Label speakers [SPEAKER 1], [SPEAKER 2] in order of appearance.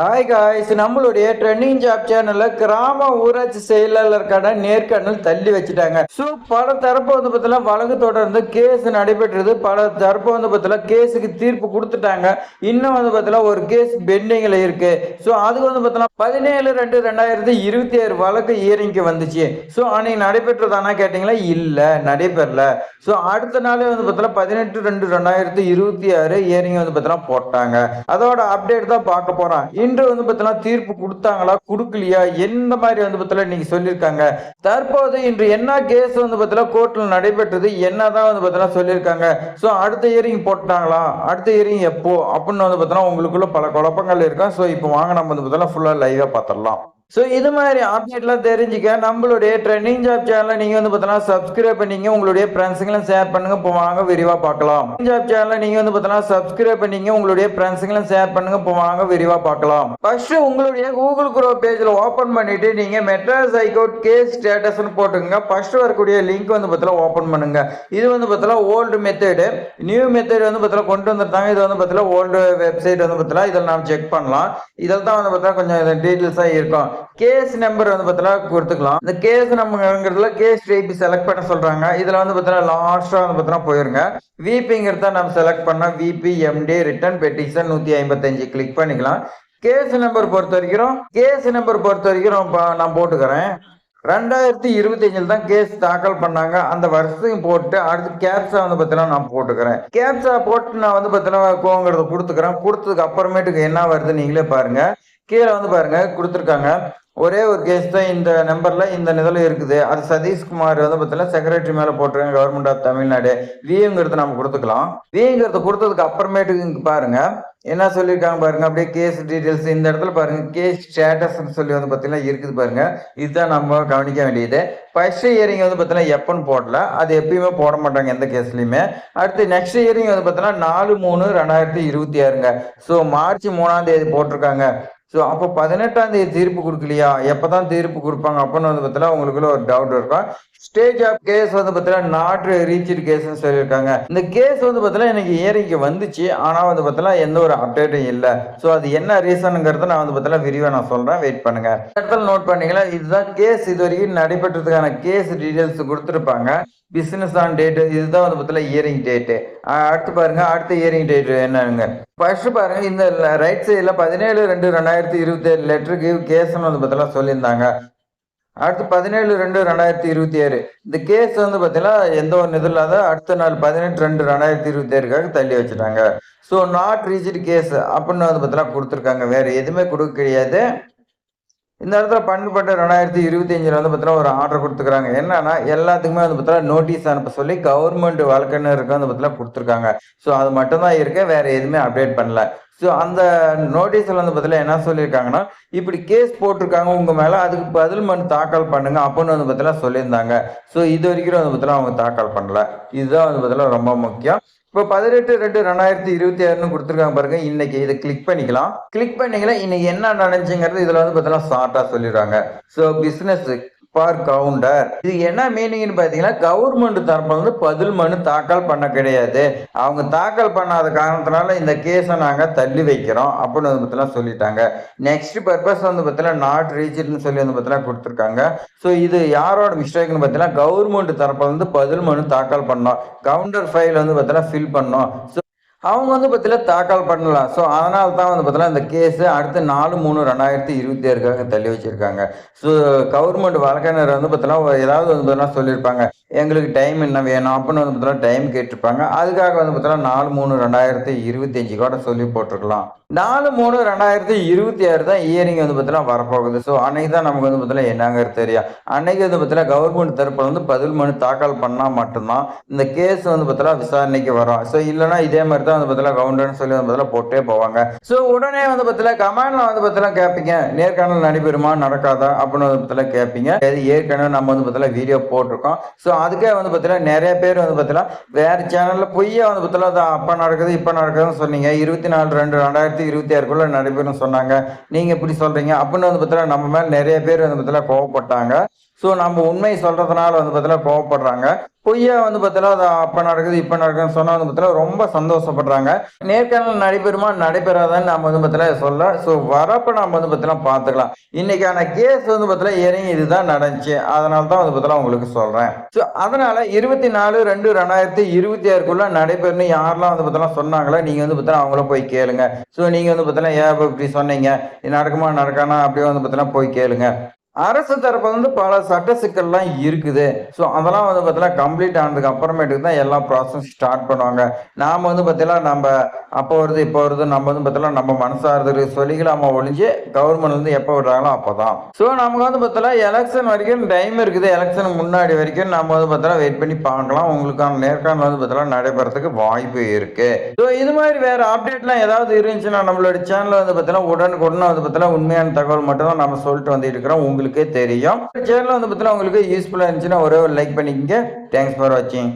[SPEAKER 1] Hi guys நம்மளுடைய trending job சேனல்ல கிராம ஊராட்சி செயலாளருக்கான நேர்காணல் தள்ளி வச்சுட்டாங்க. ஸோ பல தரப்பு வந்து பார்த்தீங்கன்னா வழக்கு தொடர்ந்து கேஸ் நடைபெற்றது. பல தரப்பு வந்து பார்த்தீங்கன்னா கேஸுக்கு தீர்ப்பு கொடுத்துட்டாங்க. இன்னும் வந்து பார்த்தீங்கன்னா ஒரு கேஸ் பெண்டிங்கில் இருக்கு. ஸோ அதுக்கு வந்து பார்த்தீங்கன்னா பதினேழு ரெண்டு ரெண்டாயிரத்தி இருபத்தி ஆறு வழக்கு இயரிங்க்கு வந்துச்சு. ஸோ அன்னைக்கு நடைபெற்றதானா கேட்டிங்களா? இல்லை நடைபெறல. ஸோ அடுத்த நாளே வந்து பார்த்தீங்கன்னா பதினெட்டு ரெண்டு ரெண்டாயிரத்தி இருபத்தி ஆறு இயரிங் வந்து பார்த்தீங்கன்னா போட்டாங்க. அதோட அப்டேட் தான் பார்க்க போறோம். இன்று வந்து பார்த்தீங்கன்னா தீர்ப்பு கொடுத்தாங்களா கொடுக்கலையா எந்த மாதிரி வந்து பார்த்தீங்கன்னா இன்னைக்கு சொல்லியிருக்காங்க. தற்போது இன்று என்ன கேஸ் வந்து பார்த்தீங்கன்னா கோர்ட்டில் நடைபெற்றது என்னதான் வந்து பார்த்தீங்கன்னா சொல்லியிருக்காங்க. ஸோ அடுத்த இயரிங் போட்டாங்களா அடுத்த இயரிங் எப்போ அப்படின்னு வந்து பார்த்தீங்கன்னா உங்களுக்குள்ள பல குழப்பங்கள் இருக்கும். ஸோ இப்போ வாங்க நம்ம வந்து பார்த்தீங்கன்னா ஃபுல்லாக லைவாக பார்த்துடலாம். ஸோ இது மாதிரி அப்டேட்லாம் தெரிஞ்சுக்க நம்மளுடைய ட்ரெண்டிங் ஜாப் சேனலை நீங்கள் வந்து பார்த்தீங்கன்னா சப்ஸ்கிரைப் பண்ணிங்க. உங்களுடைய ஃப்ரெண்ட்ஸுங்களும் ஷேர் பண்ணுங்க. இப்போ வாங்க விரிவாக பார்க்கலாம். ஜாப் சேனலை நீங்கள் வந்து பார்த்தீங்கன்னா சப்ஸ்கிரைப் பண்ணிங்க. உங்களுடைய ஃப்ரெண்ட்ஸுங்களும் ஷேர் பண்ணுங்க. இப்போ வாங்க விரிவாக பார்க்கலாம். ஃபர்ஸ்ட் உங்களுடைய கூகுள் குரோ பேஜில் ஓப்பன் பண்ணிட்டு நீங்கள் மெட்ராஸ் ஹைகோர்ட் கேஸ் ஸ்டேட்டஸ்னு போட்டுக்கோங்க. ஃபர்ஸ்ட் வரக்கூடிய லிங்க் வந்து பார்த்தீங்கன்னா ஓப்பன் பண்ணுங்க. இது வந்து பார்த்தீங்கன்னா ஓல்டு மெத்தடு நியூ மெத்தட் வந்து பார்த்தீங்கன்னா கொண்டு வந்துருந்தாங்க. இது வந்து பார்த்தீங்கன்னா ஓல்டு வெப்சைட் வந்து பார்த்தீங்கன்னா இதில் நாம் செக் பண்ணலாம். இதில் தான் வந்து பார்த்தீங்கன்னா கொஞ்சம் டீட்டெயில்ஸாக இருக்கும். கேஸ் நம்பர் வந்து பார்த்தீங்கன்னா கொடுத்துக்கலாம். இந்த கேஸ் நம்பர்ங்கிறதுல கேஸ் டைப் செலக்ட் பண்ண சொல்றாங்க. இதுல வந்து பார்த்தீங்கன்னா லாஸ்டா வந்து பார்த்தீங்கன்னா போயிருங்க. விபிங்கிறத நம்ம செலக்ட் பண்ணா விபி எம்டி ரிட்டர்ன் பெட்டிஷன் நூத்தி ஐம்பத்தஞ்சு கிளிக் பண்ணிக்கலாம். கேஸ் நம்பர் பொறுத்த வரைக்கும் கேஸ் நம்பர் பொறுத்த வரைக்கும் நான் போட்டுக்கிறேன். ரெண்டாயிரத்தி இருபத்தஞ்சில் தான் கேஸ் தாக்கல் பண்ணாங்க. அந்த வருஷத்தையும் போட்டு அடுத்து கேப்சா வந்து பார்த்தீங்கன்னா நான் போட்டுக்கிறேன். கேப்சா போட்டு நான் வந்து பார்த்தீங்கன்னா கோங்கிறத கொடுத்துக்கிறேன். கொடுத்ததுக்கு அப்புறமேட்டுக்கு என்ன வருது நீங்களே பாருங்க. கீழே வந்து பாருங்க கொடுத்துருக்காங்க. ஒரே ஒரு கேஸ் தான் இந்த நம்பர்ல இந்த நிதில் இருக்குது. அது சதீஷ்குமார் வந்து பார்த்தீங்கன்னா செக்ரட்டரி மேல போட்டிருக்காங்க கவர்மெண்ட் ஆஃப் தமிழ்நாடு. விஏங்கிறது நம்ம கொடுத்துக்கலாம். விங்கிறத கொடுத்ததுக்கு அப்புறமேட்டுக்கு பாருங்க என்ன சொல்லியிருக்காங்க பாருங்க அப்படியே கேஸ் டீடைல்ஸ் இந்த இடத்துல பாருங்க கேஸ் ஸ்டேட்டஸ்ன்னு சொல்லி வந்து பார்த்தீங்கன்னா இருக்குது பாருங்க. இதுதான் நம்ம கவனிக்க வேண்டியது. ஃபர்ஸ்ட் இயரிங் வந்து பார்த்தீங்கன்னா எப்போன்னு போடல. அது எப்பயுமே போட மாட்டாங்க எந்த கேஸ்லையுமே அடுத்து நெக்ஸ்ட் இயரிங் வந்து பார்த்தீங்கன்னா நாலு மூணு ரெண்டாயிரத்தி இருபத்தி ஆறுங்க. ஸோ மார்ச் மூணாம் தேதி போட்டிருக்காங்க. ஸோ அப்போ பதினெட்டாம் தேதி தீர்ப்பு கொடுக்கலையா? எப்பதான் தீர்ப்பு கொடுப்பாங்க? அப்போன்னு வந்து பார்த்தீங்கன்னா உங்களுக்குள்ள ஒரு டவுட் இருக்கும் ஸ்டேஜ் ஆஃப் கேஸ் வந்து பார்த்தீங்கன்னா நாட் ரீச்டு கேஸ்ன்னு சொல்லியிருக்காங்க. இந்த கேஸ் வந்து பார்த்தீங்கன்னா எனக்கு இயரிங்க்கு வந்துச்சு. ஆனால் வந்து பார்த்தீங்கன்னா எந்த ஒரு அப்டேட்டும் இல்லை. ஸோ அது என்ன ரீசனுங்கிறத நான் வந்து பார்த்தீங்கன்னா விரிவாக நான் சொல்கிறேன் வெயிட் பண்ணுங்க. இடத்துல நோட் பண்ணீங்களா? இதுதான் கேஸ் இது வரைக்கும் நடைபெற்றதுக்கான கேஸ் டீடைல்ஸ் கொடுத்துருப்பாங்க. பிசினஸ் ஆன் டேட்டு இதுதான் வந்து பார்த்தீங்கன்னா இயரிங் டேட்டு அடுத்து பாருங்க. அடுத்த இயரிங் டேட் என்னங்க? ஃபர்ஸ்ட் பாருங்க. இந்த ரைட் சைடில் பதினேழு ரெண்டு ரெண்டாயிரத்தி இருபத்தேழு லெட்டருக்கு கேஸ்ன்னு வந்து பார்த்தீங்கன்னா சொல்லியிருந்தாங்க. அடுத்து பதினேழு ரெண்டு ரெண்டாயிரத்தி இருபத்தி ஏழு. இந்த கேஸ் வந்து பார்த்தீங்கன்னா எந்த ஒரு இது இல்லாத அடுத்த நாள் பதினெட்டு ரெண்டு ரெண்டாயிரத்தி இருபத்தி ஏழுக்காக தள்ளி வச்சுட்டாங்க. ஸோ நாட் ரீச்டு கேஸ் அப்படின்னு வந்து பார்த்தீங்கன்னா கொடுத்துருக்காங்க. வேற எதுவுமே கொடுக்க கிடையாது. இந்த இடத்துல பண்பட்ட ரெண்டாயிரத்தி இருபத்தி அஞ்சில் வந்து பார்த்தீங்கன்னா ஒரு ஆர்டர் கொடுத்துருக்காங்க என்னன்னா எல்லாத்துக்குமே வந்து பார்த்தீங்கன்னா நோட்டீஸ் அனுப்ப சொல்லி கவர்மெண்ட் வழக்கறிஞருக்கு வந்து பார்த்தீங்கன்னா கொடுத்துருக்காங்க. ஸோ அது மட்டும்தான் இருக்கு வேற எதுவுமே அப்டேட் பண்ணல. ஸோ அந்த நோட்டீஸில் வந்து பார்த்தீங்கன்னா என்ன சொல்லியிருக்காங்கன்னா இப்படி கேஸ் போட்டிருக்காங்க உங்கள் மேலே அதுக்கு பதில் மனு தாக்கல் பண்ணுங்க அப்படின்னு வந்து பார்த்தீங்கன்னா சொல்லியிருந்தாங்க. ஸோ இது வரைக்கும் வந்து பார்த்தீங்கன்னா அவங்க தாக்கல் பண்ணல. இதுதான் வந்து பார்த்தீங்கன்னா ரொம்ப முக்கியம். இப்போ பதினெட்டு ரெண்டு ரெண்டாயிரத்தி இருபத்தி ஆறுன்னு கொடுத்துருக்காங்க பாருங்க. இன்னைக்கு இதை கிளிக் பண்ணிக்கலாம். கிளிக் பண்ணிக்கலாம் இன்னைக்கு என்ன நடந்துச்சுங்கிறது இதுல வந்து பார்த்தீங்கன்னா ஷார்ட்டா சொல்லிடுறாங்க. ஸோ பிஸ்னஸ் ஃபார் கவுண்டர் இது என்ன மீனிங்னு பார்த்தீங்கன்னா கவர்மெண்ட் தரப்புல வந்து பதில் மனு தாக்கல் பண்ண கிடையாது. அவங்க தாக்கல் பண்ணாத காரணத்தினால இந்த கேஸை நாங்கள் தள்ளி வைக்கிறோம் அப்படின்னு வந்து பார்த்தீங்கன்னா சொல்லிட்டாங்க. நெக்ஸ்ட் பர்பஸ் வந்து பார்த்தீங்கன்னா நாட் ரீச்னு சொல்லி வந்து பார்த்தீங்கன்னா கொடுத்துருக்காங்க. ஸோ இது யாரோட மிஸ்டேக்னு பார்த்தீங்கன்னா கவர்மெண்ட் தரப்புல வந்து பதில் மனு தாக்கல் பண்ணோம். கவுண்டர் ஃபைல் வந்து பார்த்தீங்கன்னா ஃபில் பண்ணோம். ஸோ அவங்க வந்து பார்த்தீங்கன்னா தாக்கல் பண்ணலாம் ஸோ அதனால தான் வந்து பார்த்தீங்கன்னா இந்த கேஸு அடுத்து நாலு மூணு ரெண்டாயிரத்தி இருபத்தி ஆறுக்காக தள்ளி வச்சிருக்காங்க. ஸோ கவர்மெண்ட் வழக்கறிஞர் வந்து பார்த்தீங்கன்னா ஏதாவது வந்து பார்த்தீங்கன்னா சொல்லியிருப்பாங்க எங்களுக்கு டைம் என்ன வேணும்? அப்படின்னு வந்து பார்த்தீங்கன்னா டைம் கேட்டிருப்பாங்க. அதுக்காக வந்து பார்த்தீங்கன்னா நாலு மூணு ரெண்டாயிரத்தி இருபத்தி அஞ்சு கூட சொல்லி போட்டிருக்கலாம். நாலு மூணு ரெண்டாயிரத்தி இருபத்தி ஆறு தான் இயரிங் வந்து பார்த்தீங்கன்னா வரப்போகுது. ஸோ அன்னைக்கு தான் நமக்கு வந்து பார்த்தீங்கன்னா என்னங்கிறது தெரியும். அன்னைக்கு வந்து பார்த்தீங்கன்னா கவர்மெண்ட் தரப்பில் வந்து பதில் மனு தாக்கல் பண்ணால் மட்டும்தான் இந்த கேஸ் வந்து பார்த்தீங்கன்னா விசாரணைக்கு வரும். ஸோ இல்லைன்னா இதே மாதிரி தான் வந்து பார்த்தீங்கன்னா கவுண்டர்னு சொல்லி வந்து பார்த்தீங்கன்னா போட்டே போவாங்க. ஸோ உடனே வந்து பார்த்தீங்கன்னா கமாண்டில் வந்து பார்த்தீங்கன்னா கேட்பீங்க நேர்காணல் நடைபெறுமா? நடக்காதா? அப்படின்னு வந்து பார்த்தீங்கன்னா கேட்பீங்க ஏற்கனவே நம்ம வந்து பார்த்தீங்கன்னா வீடியோ போட்டிருக்கோம். ஸோ அதுக்கே வந்து பார்த்தீங்கன்னா நிறைய பேர் வந்து பார்த்தீங்கன்னா வேற சேனல்ல பொய்யா வந்து பார்த்தீங்கன்னா அது அப்போ நடக்குது இப்போ நடக்குதுன்னு சொன்னீங்க. இருபத்தி நாலு ரெண்டு ரெண்டாயிரத்தி இருபத்தி ஆறுக்குள்ள நடைபெறும் சொன்னாங்க. நீங்க இப்படி சொல்றீங்க. அப்படின்னு வந்து பார்த்தீங்கன்னா நம்ம மேல நிறைய பேர் வந்து பார்த்தீங்கன்னா கோவப்பட்டாங்க. ஸோ நம்ம உண்மை சொல்றதுனால வந்து பார்த்தீங்கன்னா கோவப்படுறாங்க. பொய்யா வந்து பார்த்தீங்கன்னா அது அப்போ நடக்குது இப்போ நடக்குதுன்னு சொன்னால் வந்து பார்த்தீங்கன்னா ரொம்ப சந்தோஷப்படுறாங்க. நேர்காணல் நடைபெறுமா நடைபெறாதான்னு நம்ம வந்து பார்த்தீங்கன்னா சொல்ல ஸோ வரப்போ நம்ம வந்து பார்த்தீங்கன்னா பார்த்துக்கலாம் இன்னைக்கான கேஸ் வந்து பார்த்தீங்கன்னா இறங்கி இதுதான் நடந்துச்சு. அதனால தான் வந்து பார்த்தீங்கன்னா உங்களுக்கு சொல்கிறேன் ஸோ அதனால் இருபத்தி நாலு ரெண்டு ரெண்டாயிரத்தி இருபத்தி ஆறுக்குள்ள நடைபெறுன்னு யாரெல்லாம் வந்து பார்த்தீங்கன்னா சொன்னாங்களோ நீங்கள் வந்து பார்த்தீங்கன்னா அவங்கள போய் கேளுங்க. ஸோ நீங்கள் வந்து பார்த்தீங்கன்னா ஏன் இப்படி சொன்னீங்க? நடக்குமா நடக்கானா அப்படியே வந்து பார்த்தீங்கன்னா போய் கேளுங்க. அரசு தரப்பு வந்து பல சட்ட சிக்கல்லாம் இருக்குது. ஸோ அதெல்லாம் வந்து பார்த்தீங்கன்னா கம்ப்ளீட் ஆனதுக்கு அப்புறமேட்டுக்கு தான் எல்லா ப்ராசஸ் ஸ்டார்ட் பண்ணுவாங்க. நாம் வந்து பார்த்தீங்கன்னா நம்ம அப்போ வருது இப்போ வருது நம்ம வந்து பார்த்தீங்கன்னா நம்ம மனசார்து சொல்லிக்கலாமா ஒழிஞ்சு கவர்மெண்ட் வந்து எப்போ விடுறாங்களோ அப்போ தான் ஸோ நமக்கு வந்து பார்த்தீங்கன்னா எலெக்ஷன் வரைக்கும் டைம் இருக்குது. எலெக்ஷன் முன்னாடி வரைக்கும் நம்ம வந்து பார்த்தீங்கன்னா வெயிட் பண்ணி பார்க்கலாம். உங்களுக்கான நேர்காணல் வந்து பார்த்தீங்கன்னா நடைபெறதுக்கு வாய்ப்பு இருக்கு. ஸோ இது மாதிரி வேற அப்டேட்லாம் ஏதாவது இருந்துச்சுன்னா நம்மளோட சேனலில் வந்து பார்த்தீங்கன்னா உடனுக்குடனே வந்து பார்த்தீங்கன்னா உண்மையான தகவல் மட்டும் தான் நம்ம சொல்லிட்டு வந்துட்டு இருக்கிறோம். உங்களுக்கே தெரியும். சேனல் வந்து பார்த்தீங்கன்னா உங்களுக்கு யூஸ்ஃபுல்லாக இருந்துச்சுன்னா ஒரே ஒரு லைக் பண்ணிக்கங்க. தேங்க்ஸ் ஃபார் வாட்சிங்